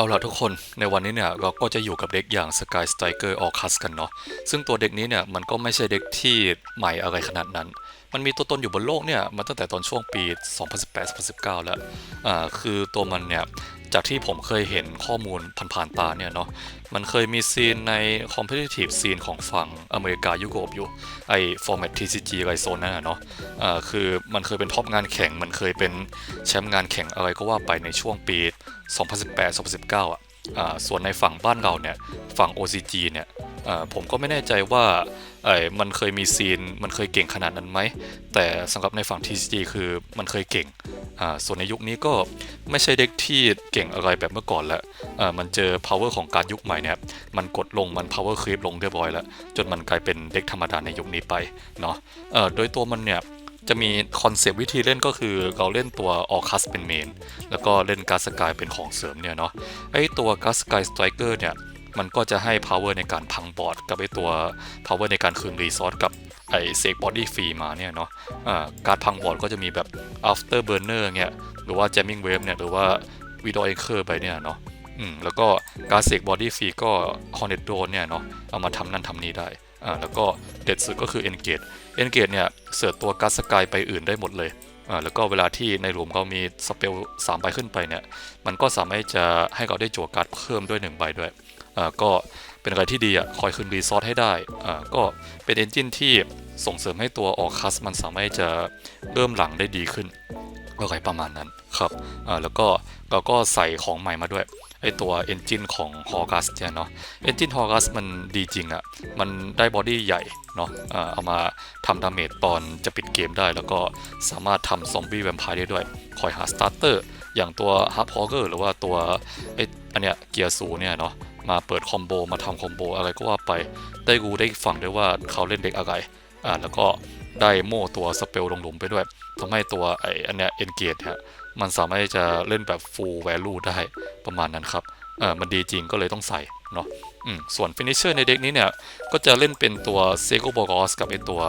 เอาล่ะทุกคนในวันนี้เนี่ยเราก็จะอยู่กับเด็กอย่าง Sky Striker o r c u s กันเนาะซึ่งตัวเด็กนี้เนี่ยมันก็ไม่ใช่เด็กที่ใหม่อะไรขนาดนั้น มันมีตัวตนอยู่บนโลกเนี่ยมาตั้งแต่ตอนช่วงปี 2018-2019 แล้วอ่าคือตัวมันเนี่ยจากที่ผมเคยเห็นข้อมูลผ่านๆตาเนี่ยเนาะ มันเคยมีซีนใน competitive ซีนของฝั่งอเมริกายุโรปอยู่ ไอ format TCG ไรโซนนั่นเนาะอ่าคือมันเคยเป็นท็อปงานแข่ง มันเคยเป็นแชมป์งานแข่งอะไรก็ว่าไปในช่วงปี 2018-2019 อะอ่า ส่วนในฝั่งบ้านเราเนี่ยฝั่ง OCG เนี่ยผมก็ไม่แน่ใจว่ามันเคยมีซีนมันเคยเก่งขนาดนั้นไหม แต่สำหรับในฝั่ง TCG คือมันเคยเก่ง ส่วนในยุคนี้ก็ไม่ใช่เด็กที่เก่งอะไรแบบเมื่อก่อนแล้วมันเจอ power ของการยุคใหม่เนี่ยมันกดลงมัน power creep ลงเรียบร้อยแล้ว จนมันกลายเป็นเด็กธรรมดาในยุคนี้ไปเนาะโดยตัวมันเนี่ย จะมีคอนเซปต์วิธีเล่นก็คือเราเล่นตัวออคัสเป็นเมน แล้วก็เล่นการสกายเป็นของเสริมเนี่ยเนาะไอตัวการสกายสไตรเกอร์เนี่ย มันก็จะให้ power ในการพังบอร์ดกับไอตัว power ในการคืนรีซอสกับไอเซกบอดี้ฟรีมาเนี่ยเนาะอ่าการพังบอร์ดก็จะมีแบบ after burner เนี่ยหรือว่า jamming wave เนี่ยหรือว่า widow anchor ไปเนี่ยเนาะแล้วก็การเสกบอดี้ฟรีก็ hornet drone เนี่ยเนาะเอามาทำนั่นทำนี่ได้ อ่าแล้วก็เด็ดสุดก็คือ engage engage เนี่ยเสิร์ชตัวการสกายไปอื่นได้หมดเลยอ่าแล้วก็เวลาที่ในหลุมเขามีสเปล3ใบขึ้นไปเนี่ยมันก็สามารถจะให้เราได้จั่วการ์ดเพิ่มด้วย 1 ใบด้วยอ่าก็เป็นอะไรที่ดีอะคอยคืนรีซอสให้ได้อ่าก็เป็นเอนจินที่ส่งเสริมให้ตัวออคัสมันสามารถจะเริ่มหลังได้ดีขึ้นอะไรประมาณนั้นครับอ่าแล้วก็เราก็ใส่ของใหม่มาด้วย ไอตัวเอนจินของฮอกัสเนี่ยเนาะเอนจินฮอกัสมันดีจริงอะ่ะ มันได้บอดี้ใหญ่เนาะเอามาทำดาเมจตอนจะปิดเกมได้ แล้วก็สามารถทำซอมบี้แวมไพร์ได้ด้วย คอยหาสตาร์เตอร์อย่างตัวฮับฮอเกอร์หรือว่าตัวไออันเนี้ยเกียร์สูเนี่ยเนาะมาเปิดคอมโบมาทำคอมโบอะไรก็ว่าไปได้รู้ได้ฟังด้วยว่าเขาเล่นเด็กอะไรอ่าแล้วก็ได้โม่ตัวสเปลลงหลุมไปด้วยทำให้ตัวไออันเนี้ยเอนเกจฮะ มันสามารถจะเล่นแบบ full value ได้ประมาณนั้นครับเออมันดีจริงก็เลยต้องใส่เนาะอืมส่วน finisher ในเด็กนี้เนี่ย ก็จะเล่นเป็นตัว s e g o b o g o s กับไอตัว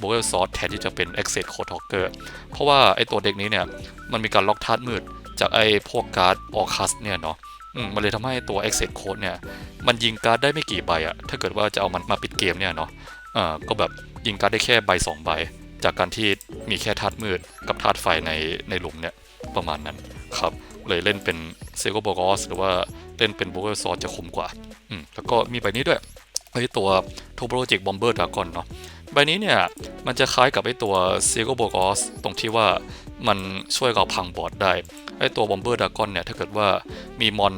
b o g e l s o r t แทนที่จะเป็น Access Code Talker เพราะว่าไอตัวเด็กนี้เนี่ย มันมีการล็อกธาตุมืดจากไอพวกการ์ด o r c u s เนี่ยเนาะอืมมันเลยทำให้ตัว Access Code เนี่ย มันยิงการ์ดได้ไม่กี่ใบอะถ้าเกิดว่าจะเอามันมาปิดเกมเนี่ยเนาะอ่าก็แบบยิงการ์ดได้แค่ใบสองใบ จากการที่มีแค่ธาตุมืดกับธาตุไฟในในหลุมเนี่ย ประมาณนั้นครับเลยเล่นเป็นเซโกโบกอสหรือว่าเล่นเป็นโบเกอร์ซอจะคมกว่าอืมแล้วก็มีใบนี้ด้วยไอตัวโทโปรเจกต์บอมเบอร์ดากอนเนาะใบนี้เนี่ย มันจะคล้ายกับไอตัวเซโกโบกอสตรงที่ว่ามันช่วยเราพังบอร์ดได้ ไอตัวบอมเบอร์ดากอนเนี่ยถ้าเกิดว่ามีมอน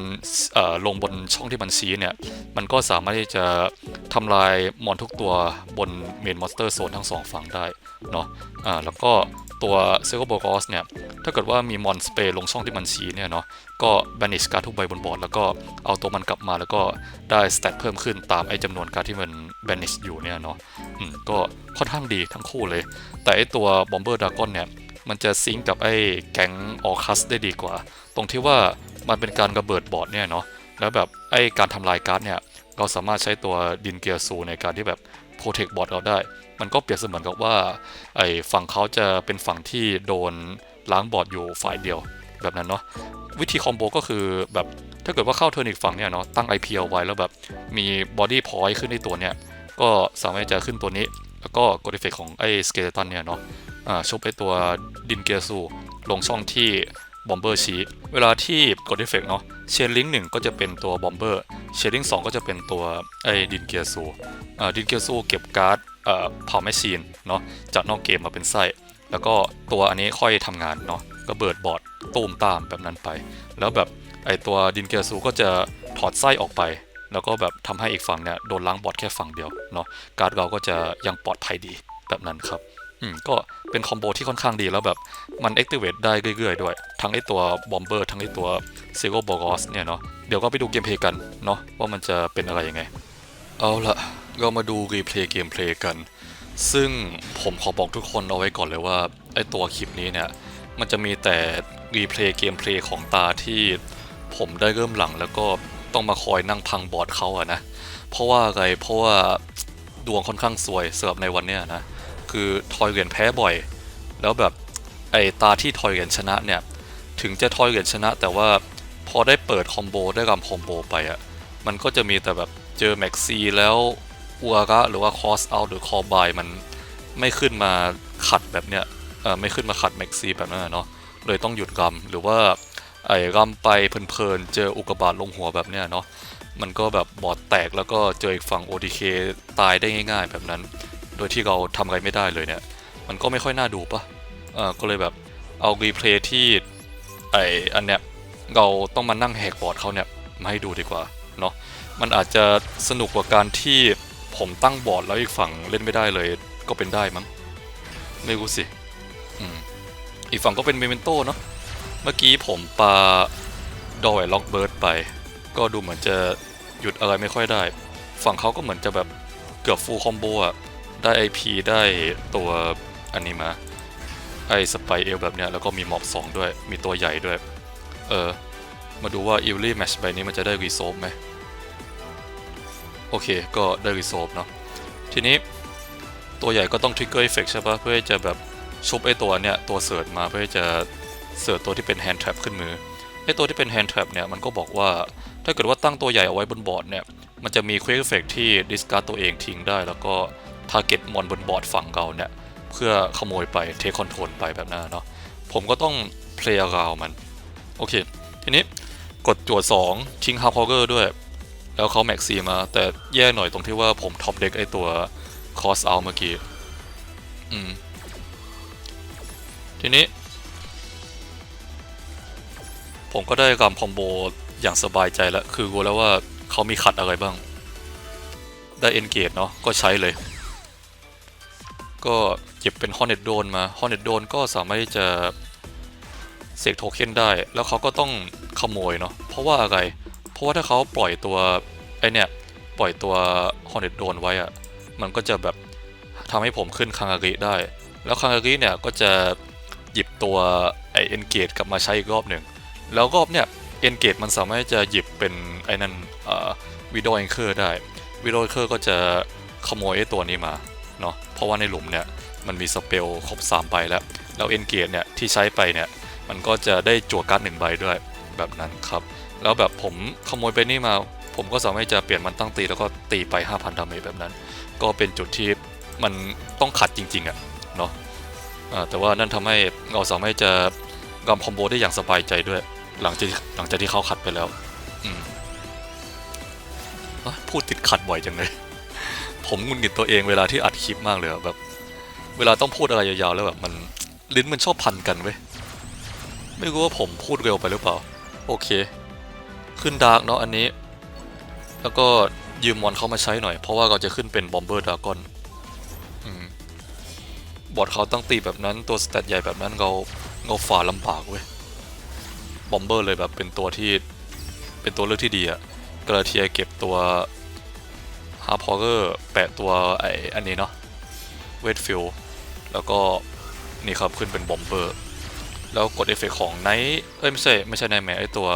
อลงบนช่องที่มันชีเนี่ยมันก็สามารถที่จะทำลายมอนทุกตัวบนเมนมอนสเตอร์โซนทั้งสองฝั่งได้เนาะอ่าแล้วก็ตัวเซโกโบกอสเนี่ยถ้าเกิดว่ามีมอนสเปรย์ลงช่องที่มันชีเนี่ยเนาะก็แบนิชการ์ดทุกใบบนบอร์ดแล้วก็เอาตัวมันกลับมาแล้วก็ได้สเตตเพิ่มขึ้นตามไอ้จำนวนการที่มันแบนิชอยู่เนี่ยเนาะอืมก็ค่อนข้างดีทั้งคู่เลย แต่ไอ้ตัวบอมเบอร์ดากอนเนี่ย มันจะซิงกับไอ้แก๊งออคัสได้ดีกว่า ตรงที่ว่ามันเป็นการระเบิดบอร์ดเนี่ยเนาะแล้วแบบไอ้การทำลายการ์ดเนี่ยเราสามารถใช้ตัวดินเกียร์ซูในการที่แบบโปรเทคบอร์ดเราได้ มันก็เปรียบเสมือนกับว่าไอ้ฝั่งเขาจะเป็นฝั่งที่โดนล้างบอร์ดอยู่ฝ่ายเดียวแบบนั้นเนาะวิธีคอมโบก็คือแบบถ้าเกิดว่าเข้าเทิร์นอีกฝั่งเนี่ยเนาะตั้ง IP เอาไว้แล้วแบบมีบอดี้พอยต์ขึ้นในตัวเนี่ยก็สามารถจะขึ้นตัวนี้ แล้วก็กดเอฟเฟกของไอ้สเกเลตันเนี่ยเนาะ ชุบไอ้ตัวดินเกียร์ซูลงช่องที่บอมเบอร์ชี้เวลาที่กดเอฟเฟกเนาะเชนลิงหนึ่งก็จะเป็นตัวบอมเบอร์เชนลิงสองก็จะเป็นตัวไอ้ดินเกียร์ซูดินเกียร์ซูเก็บการ์ดเอ่อเผาแมชชีนเนาะจากนอกเกมมาเป็นไส้แล้วก็ตัวอันนี้ค่อยทำงานเนาะก็เบิดบอร์ดตูมตามแบบนั้นไป แล้วแบบไอตัวดินเกียร์ซูก็จะถอดไส้ออกไป แล้วก็แบบทำให้อีกฝั่งเนี่ยโดนล้างบอร์ดแค่ฝั่งเดียวเนาะการ์ดเราก็จะยังปลอดภัยดีแบบนั้นครับ อืมก็เป็นคอมโบที่ค่อนข้างดีแล้วแบบมัน activate ได้เรื่อยๆด้วย ทั้งไอตัวบอมเบอร์ทั้งไอตัวเซโกบอ g อสเนี่ยเนาะเดี๋ยวก็ไปดูเกมเพลย์กันเนาะว่ามันจะเป็นอะไรยังไง เอาละเรามาดูรีเพลย์เกมเพลย์กัน ซึ่งผมขอบอกทุกคนเอาไว้ก่อนเลยว่าไอตัวคลิปนี้เนี่ยมันจะมีแต่รีเพลย์เกมเพลย์ของตาที่ผมได้เริ่มหลังแล้วก็ต้องมาคอยนั่งพังบอร์ดเขาอะนะเพราะว่าอะไรเพราะว่าดวงค่อนข้างสวยสำหรับในวันเนี้ยนะ คือทอยเหรียญแพ้บ่อย แล้วแบบไอตาที่ทอยเหรียญชนะเนี่ยถึงจะทอยเหรียญชนะ แต่ว่าพอได้เปิดคอมโบได้กำคอมโบไปอะมันก็จะมีแต่แบบเจอแม็กซีแล้วอัวระหรือว่าคอสเอาหรือคอบายมันไม่ขึ้นมาขัดแบบเนี้ยเออไม่ขึ้นมาขัดแม็กซีแบบนั้นเนาะเลยต้องหยุดกำหรือว่าไอ้กำไปเพลินๆเจออุกบาตลงหัวแบบเนี้ยเนาะมันก็แบบบอดแตกแล้วก็เจออีกฝั่ง ODK ตายได้ง่าย ๆ แบบนั้น โดยที่เราทำอะไรไม่ได้เลยเนี่ย มันก็ไม่ค่อยน่าดูปะเออก็เลยแบบเอารีเพลย์ที่ไออันเนี้ยเราต้องมานั่งแหกบอร์ดเขาเนี่ยมาให้ดูดีกว่าเนาะมันอาจจะสนุกกว่าการที่ผมตั้งบอร์ดแล้วอีกฝั่งเล่นไม่ได้เลยก็เป็นได้มั้งไม่รู้สิอืมอีกฝั่งก็เป็นเมเมนโตเนาะเมื่อกี้ผมปาดอยล็อกเบิร์ดไป ก็ดูเหมือนจะหยุดอะไรไม่ค่อยได้ ฝั่งเขาก็เหมือนจะแบบเกือบฟูลคอมโบอะ ได้ IP ได้ตัวอันนี้มาไอสไปเอลแบบเนี้ยแล้วก็มีมอบ2ด้วย มีตัวใหญ่ด้วย เออ มาดูว่าอิลลี่แมชใบนี้มันจะได้รีโซฟไหมโอเค ก็ได้รีโซฟเนาะทีนี้ตัวใหญ่ก็ต้องทริกเกอร์เอฟเฟกใช่ปะเพื่อจะแบบชุบไอตัวเนี้ยตัวเสิร์ชมาเพื่อจะเสิร์ชตัวที่เป็นแฮนด์ทรัพขึ้นมือไอตัวที่เป็นแฮนด์ทรัพเนี่ยมันก็บอกว่าถ้าเกิดว่าตั้งตัวใหญ่เอาไว้บนบอร์ดเนี่ยมันจะมีควิกเอฟเฟกที่ดิสการ์ดตัวเองทิ้งได้แล้วก็ ทาร์เก็ตมอนบนบอร์ดฝั่งเราเนี่ย เพื่อขโมยไปเทคคอนโทรลไปแบบนั้นเนาะผมก็ต้องเพลย์ราวมัน โอเค ทีนี้กดจวด2ทิ้งฮาร์พอเกอร์ด้วย แล้วเขาแม็กซีมา แต่แย่หน่อยตรงที่ว่าผมท็อปเด็กไอตัวคอสเอาเมื่อกี้ อืม ทีนี้ ผมก็ได้กำคอมโบอย่างสบายใจแล้ว คือรู้แล้วว่าเขามีขัดอะไรบ้าง ได้เอนเกตเนาะก็ใช้เลย ก็เก็บเป็นฮอนเน็ตโดนมาฮอนเน็ตโดนก็สามารถที่จะเสกโทเค็นได้ แล้วเขาก็ต้องขโมยเนาะเพราะว่าอะไร เพราะว่าถ้าเขาปล่อยตัวไอเนี่ยปล่อยตัวฮอนเน็ตโดนไว้อะมันก็จะแบบทำให้ผมขึ้นคังอาริได้ แล้วคังอาริเนี่ยก็จะหยิบตัวไอเอนเกตกลับมาใช้อีกรอบหนึ่งแล้วรอบเนี่ยเอนเกตมันสามารถจะหยิบเป็นไอ้นั่นวิดโอเอนเคอร์ได้วิดโอเอนเคอร์ก็จะขโมยไอตัวนี้มา เนาะเพราะว่าในหลุมเนี่ยมันมีสเปลครบ3ใบแล้ว แล้วเอนเกตเนี่ยที่ใช้ไปเนี่ยมันก็จะได้จั่วการ์ดหนึ่งใบด้วยแบบนั้นครับ แล้วแบบผมขโมยไปนี่มา ผมก็สามารถจะเปลี่ยนมันตั้งตีแล้วก็ตีไป 5,000ดาเมจแบบนั้น ก็เป็นจุดที่มันต้องขัดจริงๆอะเนาะแต่ว่านั่นทำให้เราสามารถจะกำคอมโบได้อย่างสบายใจด้วย หลังจากหลังจากที่เขาขัดไปแล้วพูดติดขัดบ่อยจังเลย ผมงุนงิดตัวเองเวลาที่อัดคลิปมากเลยแบบ เวลาต้องพูดอะไรยาวๆแล้วแบบมันลิ้นมันชอบพันกันเว้ยไม่รู้ว่าผมพูดเร็วไปหรือเปล่า โอเค ขึ้นดาร์กเนาะอันนี้ แล้วก็ยืมมอนเขามาใช้หน่อย เพราะว่าเราจะขึ้นเป็นบอมเบอร์ดากอนบอดเขาตั้งตีแบบนั้นตัวสเตตใหญ่แบบนั้นเราเราฝ่าลำบากเว้ยบอมเบอร์เลยแบบเป็นตัวที่เป็นตัวเลือกที่ดีอะกระเทียเก็บตัว ฮาร์พอเกอร์แปะตัวไออันนี้เนาะเวทฟิลแล้วก็นี่ครับขึ้นเป็นบอมเบอร์ แล้วกดเอฟเฟกของไนท์เอ้ยไม่ใช่ไม่ใช่ไนท์แมไอตัว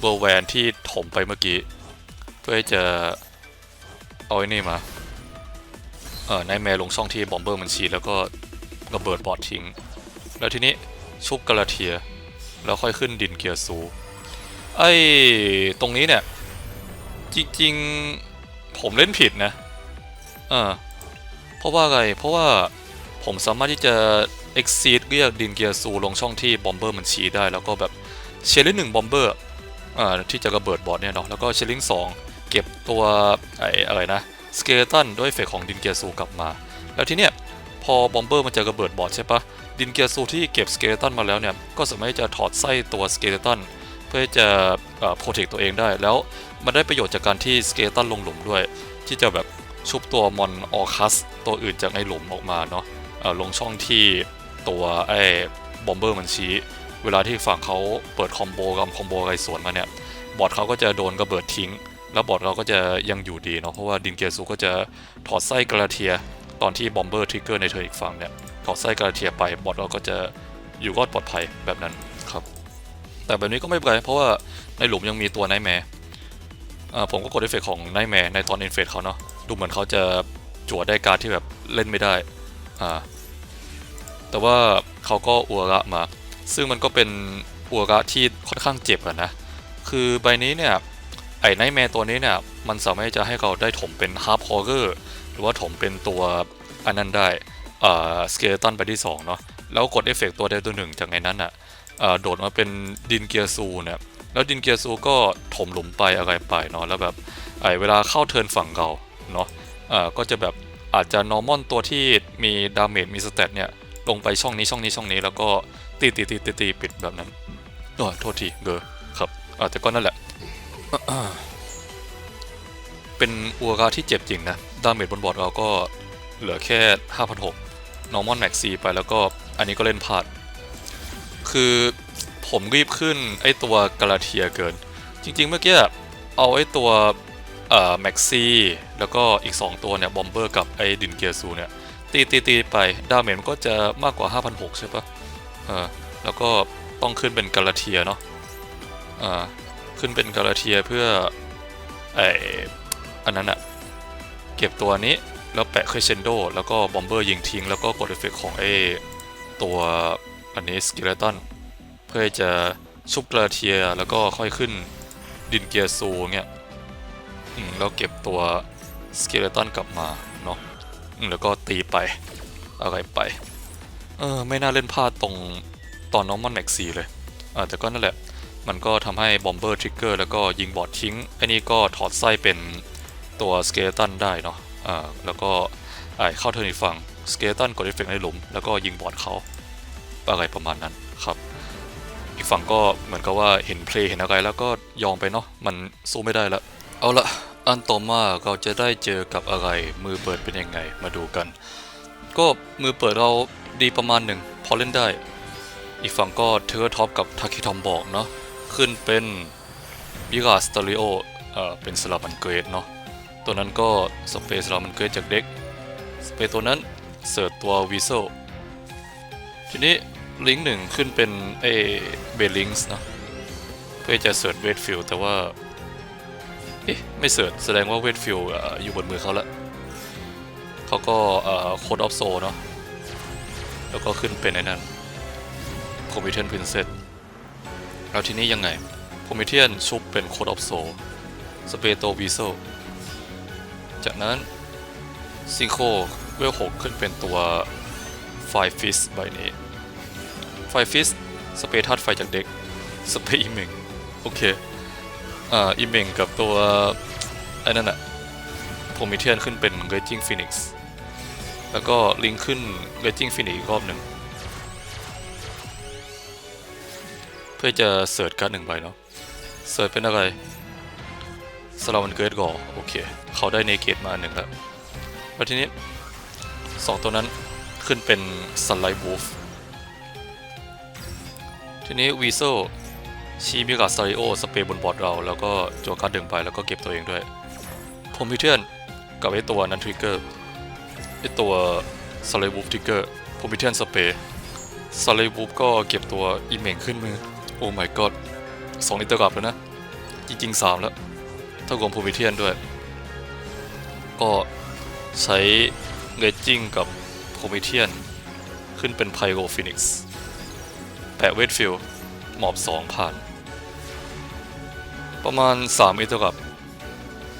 เบอร์แวนที่ถมไปเมื่อกี้ เพื่อจะเอาไอ้นี่มาเออไนท์แมลงช่องที่บอมเบอร์มันฉีแล้วก็ระเบิดบอดทิ้ง แล้วทีนี้ชุบกระเทีย แล้วค่อยขึ้นดินเกียร์ซูไอ้ตรงนี้เนี่ยจริงๆ ผมเล่นผิดนะเออเพราะว่าอะไร เพราะว่าผมสามารถที่จะ exceed เรียกดินเกียร์ซูลงช่องที่บอมเบอร์มันชี้ได้ แล้วก็แบบเชลลิงหนึ่งบอมเบอร์อ่าที่จะระเบิดบอร์ดเนี่ยเนาะแล้วก็เชลลิงสองเก็บตัวไอ้อะไรนะสเกเลตันด้วยเฟกของดินเกียร์ซูกลับมา แล้วทีเนี้ยพอบอมเบอร์มันจะระเบิดบอร์ดใช่ปะดินเกียร์ซูที่เก็บสเกเลตันมาแล้วเนี่ยก็สามารถที่จะถอดไส้ตัวสเกเลตัน พื่อจะโปรเทคตัวเองได้ แล้วมันได้ประโยชน์จากการที่สเกตันลงหลุมด้วย ที่จะแบบชุบตัวมอนออคัสตัวอื่นจากในหลุมออกมาเนาะลงช่องที่ตัวไอ้บอมเบอร์มันชี้ เวลาที่ฝั่งเขาเปิดคอมโบกับคอมโบอะไรสวนมาเนี่ย บอดเขาก็จะโดนกระเบิดทิ้ง แล้วบอดเราก็จะยังอยู่ดีเนาะ เพราะว่าดินเกียร์ซูก็จะถอดไส้กระเทีย ตอนที่บอมเบอร์ทริกเกอร์ในเธออีกฝั่งเนี่ย ถอดไส้กระเทียไป บอทเราก็จะอยู่รอดปลอดภัยแบบนั้นครับ แต่แบบนี้ก็ไม่เป็นไรเพราะว่าในหลุมยังมีตัวไนแมร์ผมก็กดเอฟเฟกของไนแมร์ในตอนอินเฟสเขาเนาะดูเหมือนเขาจะจั่วได้การที่แบบเล่นไม่ได้อ่าแต่ว่าเขาก็อัวระมา ซึ่งมันก็เป็นอัวระที่ค่อนข้างเจ็บอะนะ คือใบนี้เนี่ยไอ้ไนแมร์ตัวนี้เนี่ยมันสามารถจะให้เราได้ถมเป็นฮาร์ h ฮอ r เกอร์หรือว่าถมเป็นตัวอันนั้นได้เอ่อสเกลตันไปที่2เนาะแล้วกดเอฟเฟกตัวใดตัวหนึ่งจากในนั้นอะเอ่อ โดดมาเป็นดินเกียร์ซูเนี่ยแล้วดินเกียร์ซูก็ถมหลุมไปอะไรไปเนาะแล้วแบบไอเวลาเข้าเทินฝั่งเราเนาะก็จะแบบอาจจะนอร์มอนตัวที่มีดาเมจมีสเตตเนี่ยลงไปช่องนี้ช่องนี้ช่องนี้ แล้วก็ตีตีตีตีตีปิดแบบนั้นโอ้โทษทีเกอครับอาแต่ก็นั่นแหละ เป็นอัวราที่เจ็บจริงนะ ดาเมจบนบอร์ดเราก็เหลือแค่ 5,600 normal max C ไปแล้วก็อันนี้ก็เล่นพลาด คือผมรีบขึ้นไอตัวกาลาเทียเกิน จริง ๆ เมื่อกี้เอาไอตัวเอ่อแม็กซี่แล้วก็อีก 2 ตัวเนี่ยบอมเบอร์กับไอดินเกียร์ซูเนี่ยตีตีตีไปดาเมจมันก็จะมากกว่า 5,600 ใช่ปะเออแล้วก็ต้องขึ้นเป็นกาลาเทียเนาะอ่าขึ้นเป็นกาลาเทียเพื่อไออันนั้นอะเก็บตัวนี้แล้วแปะเครเชนโดแล้วก็บอมเบอร์ยิงทิ้ง แล้วก็กดเอฟเฟกต์ของไอตัว อันนี้สกิเลตันเพื่อจะชุบกาลาเทียแล้วก็ค่อยขึ้นดินเกียร์ซูเงี้ยแล้วเก็บตัวสกิเลตันกลับมาเนาะแล้วก็ตีไปอะไรไป เออไม่น่าเล่นพลาดตรงตอนน้องมอนแม็กซีเลยอ่าแต่ก็นั่นแหละ มันก็ทำให้บอมเบอร์ทริกเกอร์แล้วก็ยิงบอดทิ้งไอ้นี่ก็ถอดไส้เป็นตัวสเกเลตันได้เนาะอ่าแล้วก็ไอ้เข้าเทิร์นอีกฝั่งสเกเลตันกดเอฟเฟกต์ในหลุม แล้วก็ยิงบอดเขา อะไรประมาณนั้นครับ อีกฝั่งก็เหมือนกับว่าเห็นเพลย์เห็นอะไรแล้วก็ยอมไปเนาะมันสู้ไม่ได้แล้วเอาละอันต่อมาเราจะได้เจอกับอะไรมือเปิดเป็นยังไงมาดูกัน ก็มือเปิดเราดีประมาณหนึ่งพอเล่นได้ อีกฝั่งก็เทอร์ท็อปกับทาคิทอมบอกเนาะขึ้นเป็นบิกาสตอริโอเอ่อเป็นสลับมันเกรดเนาะตัวนั้นก็สเปซสลับมันเกรดจากเด็กสเปซตัวนั้นเสิร์ชตัววีโซทีนี้ ลิงก์หนึ่งขึ้นเป็นเอเบลิงส์เนาะเพื่อจะเสิร์ชเวทฟิลแต่ว่าเอ๊ะไม่เสิร์ชแสดงว่าเวทฟิลอยู่บนมือเขาล้วเขาก็โคดออฟโซเนาะแล้วก็ขึ้นเป็นไอ้นั่นโพมิเทียนพรินเซสแล้วทีนี้ยังไงโพมิเทียนชุบเป็นโคดออฟโซสเปโตวีโซจากนั้นซิงโคเวลหกขึ้นเป็นตัวไฟฟิสใบนี้ ไฟฟิสสเปรทัดไฟจากเด็กสเปอิมิงโอเคอ่าอิมเมงกับตัวไอ้นั่นอะโพมิเทียนขึ้นเป็น Raging Phoenix แล้วก็ลิงขึ้น Raging Phoenix อีกรอบหนึ่งเพื่อจะเสิร์ชการ์ดหนึ่งใบเนาะเสิร์ชเป็นอะไรสลาวันเกิดก่อโอเค เขาได้เนเกตมาอันหนึ่งแล้วแล้วทีนี้สองตัวนั้นขึ้นเป็น Sunlight Wolf ทีนี้วีโซชีมิกาสตาริโอสเปรย์บนบอร์ดเรา แล้วก็จัวกาดดึงไปแล้วก็เก็บตัวเองด้วยพรมิเทียนกับไอตัวนั้นทริกเกอร์ไอตัวสไลวูฟทริกเกอร์พรมิเทียนสเปรย์สไลวูฟก็เก็บตัวอีเมงขึ้นมือ โอ้ my god สองอินเตอร์กับแล้วนะ จริงๆสามแล้วถ้ารวมพรมิเทียนด้วย ก็ใช้เรจิงกับพรมิเทียน ขึ้นเป็นไพโรฟินิกส์ะเวทฟิลหมอบสองผ่าน ประมาณ 3 อินเตอร์กับ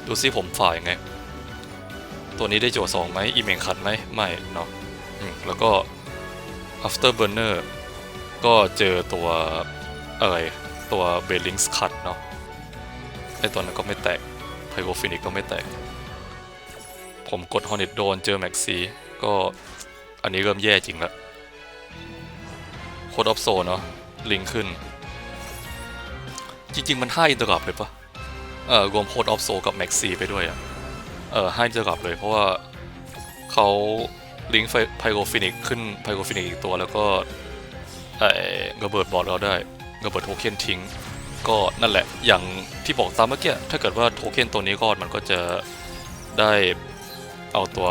ดูซิผมฝ่ายไง ตัวนี้ได้โจทย์สองไหมอีเมงขัดไหมไม่เนาะแล้วก็ after burner ก็เจอตัวอะไรตัวเบลลิงส์ขัดเนาะไอตัวนั้นก็ไม่แตกไพโกฟินิกก็ไม่แตก ผมกดฮอนิตโดนเจอแม็กซีก็อันนี้เริ่มแย่จริงละ โคดออฟโซเนาะลิงขึ้น จริง ๆ มัน5อินเตอร์กับเลยปะเออรวมโคดออฟโซกับแม็กซีไปด้วยอะเออ5อินเตอร์กับเลยเพราะว่าเขาลิงก์ไพโรฟินิกขึ้นไพโรฟินิกอีกตัวแล้วก็ไอ้ระเบิดบอร์ดเราได้ระเบิดโทเค็นทิ้ง ก็นั่นแหละอย่างที่บอกตามเมื่อกี้ถ้าเกิดว่าโทเค็นตัวนี้รอดมันก็จะได้เอาตัว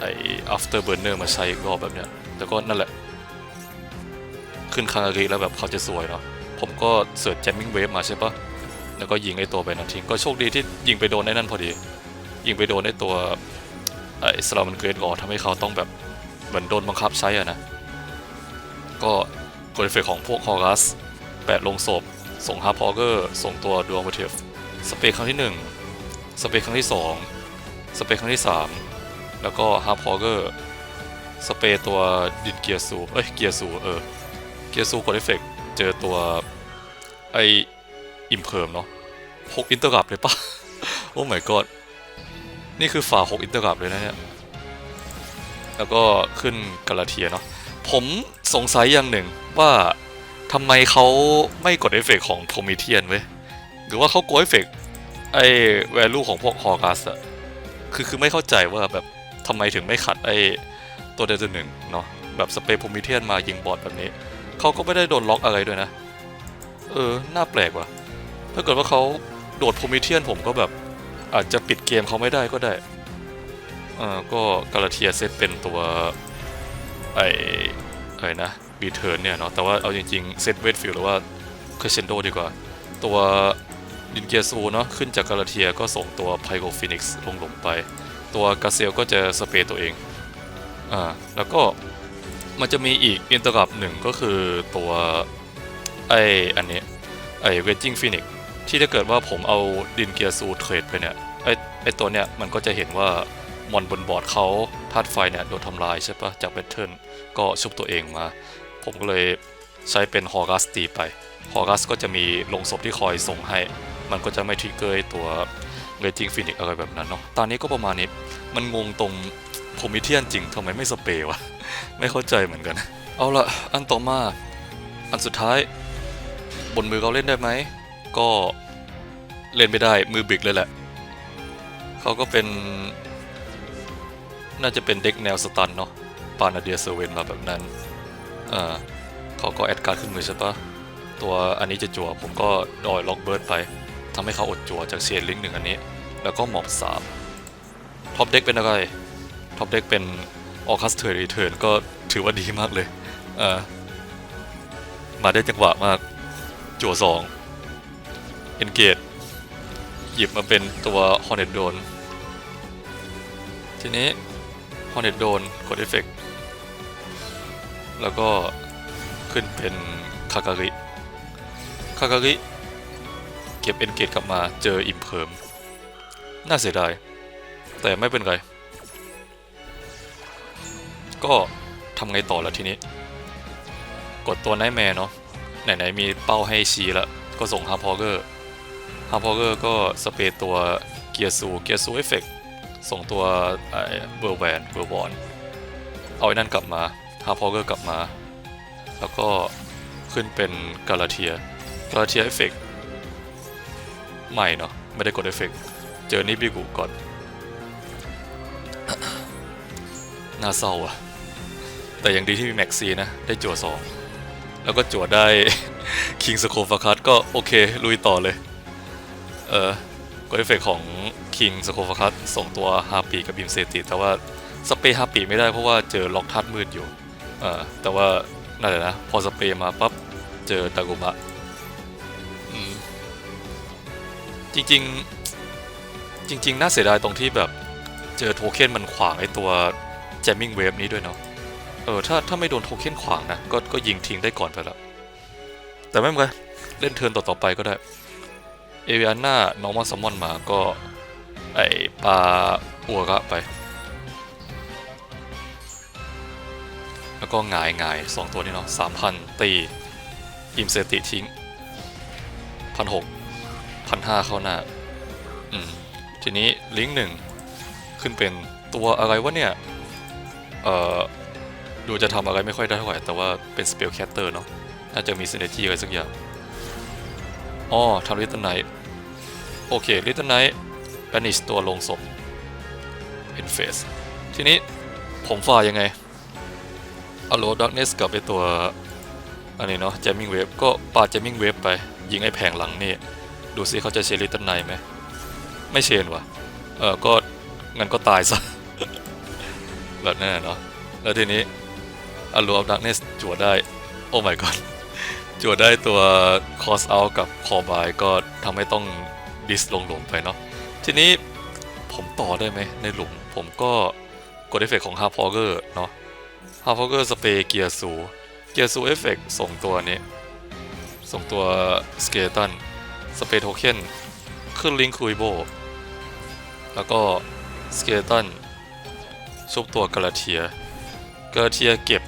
ไอ้ after burner มาใช้กรอบแบบเนี้ยแต่ก็นั่นแหละ ขึ้นคางาริแล้วแบบเขาจะสวยเนาะผมก็เสิร์ชแจมมิ่งเวฟมาใช่ปะแล้วก็ยิงไอตัวไปนั้นทิ้งก็โชคดีที่ยิงไปโดนไอ้นั่นพอดี ยิงไปโดนไอตัวไอสลามันเกรดก่อทำให้เขาต้องแบบเหมือนโดนบังคับใช้อะนะ ก็กดเฟเฟกของพวกฮอรัสแปดลงศพ ส่งฮาร์พอเกอร์ส่งตัวดวงเวเทฟสเปรย์ครั้งที่ 1 สเปรย์ครั้งที่ 2 สเปรย์ครั้งที่ 3 แล้วก็ฮาร์พอเกอร์สเปรตัวดินเกียร์ซูเอ้ยเกียร์ซูเออ เกียร์ซูกดเอฟเฟกเจอตัว ไออิมเพิร์มเนาะหกอินเตอร์กับเลยปะโอ้ my god นี่คือฝาหกอินเตอร์กับเลยนะเนี่ยแล้วก็ขึ้นกาลาเทียเนาะผมสงสัยอย่างหนึ่งว่าทำไมเขาไม่กดเอฟเฟกของโพมิเทียนเว้ยหรือว่าเขากดเอฟเฟกไอ้แวลูของพวกฮอร์กัสอะคือคือไม่เข้าใจว่าแบบทำไมถึงไม่ขัดไอ้ตัวเดลต้าหนึ่งเนาะแบบสเปรย์โพมิเทียนมายิงบอดแบบนี้ เขาก็ไม่ได้โดนล็อกอะไรด้วยนะ เออ น่าแปลกว่ะ ถ้าเกิดว่าเขาโดดโพมิเทียนผมก็แบบ อาจจะปิดเกมเขาไม่ได้ก็ได้ อ่อก็กาลาเทียเซตเป็นตัว ไอ้อนะบีเทิร์นเนี่ยเนาะ แต่ว่าเอาจริงๆ เซตเวทฟิลหรือว่าเคเชนโดดีกว่า ตัวดินเกียซูเนาะ ขึ้นจากกาลาเทียก็ส่งตัวไพโกฟินิกซ์ลงหลุมไป ตัวกาเซลก็จะสเปรย์ตัวเอง อ่า แล้วก็ มันจะมีอีกอินเตอร์กับหนึ่งก็คือตัวไออันนี้ไอเวจจิ้งฟินิกที่ถ้าเกิดว่าผมเอาดินเกียร์ซูเทรดไปเนี่ยไอไอตัวเนี้ยมันก็จะเห็นว่ามอนบนบอร์ดเขาธาตุไฟเนี่ยโดนทำลายใช่ปะจากแบทเทิลก็ชุบตัวเองมา ผมก็เลยใช้เป็นฮอร์กัสตีไปฮอร์กัสก็จะมีลงศพที่คอยส่งให้ มันก็จะไม่ทริกเกอร์ตัวเรจิงฟินิกอะไรแบบนั้นเนาะตอนนี้ก็ประมาณนี้มันงงตรง โพมิเทียนจริงทำไมไม่สเปรย์วะ ไม่เข้าใจเหมือนกัน เอาละอันต่อมา อันสุดท้าย บนมือเขาเล่นได้ไหม ก็เล่นไม่ได้มือบิกเลยแหละ เขาก็เป็น น่าจะเป็นเด็กแนวสตันเนาะปานาเดียเซเวนมาแบบนั้นเออเขาก็แอดการ์ดขึ้นมือใช่ปะตัวอันนี้จะจั่วผมก็ดอยล็อกเบิร์ดไปทำให้เขาอดจั่วจากเชียร์ลิงหนึ่งอันนี้ แล้วก็หมอบสามท็อปเด็กเป็นอะไร ท็อปเด็กเป็นออคัสเทอร์รีเทิร์นก็ถือว่าดีมากเลยเออมาได้จังหวะมาก จั่วสองเอนเกตหยิบมาเป็นตัวฮอ n เน t โดนทีนี้ฮอ n เน t โดนกดเอฟเฟกแล้วก็ขึ้นเป็นคาการิคาการิเก็บเอนเกตกลับมาเจออิมเพิร์มน่าเสียดาย แต่ไม่เป็นไร ก็ทำไงต่อแล้วทีนี้ กดตัวไนท์แมร์เนาะไหนๆมีเป้าให้ชี้ล้วก็ส่งฮาร์พอเกอร์ฮาร์พอเกอร์ก็สเปรย์ตัวเกียร์ซูเกียร์ซูเอฟเฟกส่งตัวเบอร์แวนเบอร์บอลเอาไอ้นั่นกลับมาฮาร์พอเกอร์กลับมา แล้วก็ขึ้นเป็นกาลาเทียกาลาเทียเอฟเฟกใหม่เนาะไม่ได้กดเอฟเฟกเจอนิบิกุก่อนน่าเศร้าอะ แต่ยังดีที่มีแม็กซีนะ ได้จั่วสองแล้วก็จั่วได้คิงสโคฟาคัสก็โอเค ลุยต่อเลย เออกดเอฟเฟกของคิงสโคฟาคัสส่งตัวฮาปีกับบิมเซติ แต่ว่าสเปรย์ฮาปีไม่ได้เพราะว่าเจอล็อกทัดมืดอยู่เออแต่ว่านั่นแหละนะ พอสเปรย์มาปั๊บ เจอตากุมะอืมจริงๆ จริง ๆ น่าเสียดายตรงที่แบบเจอโทเค็นมันขวางไอตัว jamming wave นี้ด้วยเนาะ เออถ้าถ้าไม่โดนโทเค็นขวางนะก็ก็ยิงทิ้งได้ก่อนไปแล้ว แต่ไม่เป็นไรเล่นเทิร์นต่อๆไปก็ได้ เอเวียน่าน้อร์มอนซัมมอนมาก็ไอปลาอัวระไป แล้วก็หงายหงายสองตัวนี้เนาะสามพันตี อิมเซติทิ้งพันหกพันห้าเข้าหน้า อืม ทีนี้ลิงก์หนึ่งขึ้นเป็นตัวอะไรวะเนี่ย เอ่อ ดูจะทำอะไรไม่ค่อยได้เท่าไหร่แต่ว่าเป็นสเปลแคตเตอร์เนาะน่าจะมีเซนเนจีอะไรสักอย่างอ๋อทำลิตเติ้ลไนท์โอเคลิตเติ้ลไนท์แบนิชตัวลงศพเป็นเฟสทีนี้ผมฝ่ายังไงอโลดักเนสกับไอตัวอันนี้เนาะ jamming wave ก็ปา jamming wave ไป ยิงไอแผงหลังนี่ ดูซิเขาจะเชลิตเติ้ลไนท์ไหมไม่เชนวะเออก็งั้นก็ตายซะแบบนั้นน่เนาะแล้วทีนี้ อโลดักเนสจั่วได้ โอ้ my god จั่วได้ตัว cross out กับ core by ก็ทำให้ต้องดิสลงหลุมไปเนาะทีนี้ผมต่อได้ไหมในหลุม ผมก็กดเอฟเฟกของ Hard p o g e r เนาะ Hard p o g e r สเปรย์เกียร์สูเกียร์สูเอฟเฟกส่งตัวนี้ ส่งตัวสเกตันสเปโทเค็นขึ้นลิงคุยโบ แล้วก็สเกตันชุบตัวกาลาเทียกาลาเทียเก็บ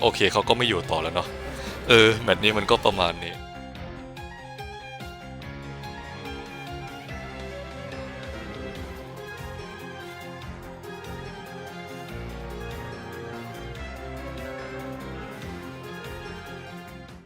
โอเคเขาก็ไม่อยู่ต่อแล้วเนาะเออแมตช์นี้มันก็ประมาณนี้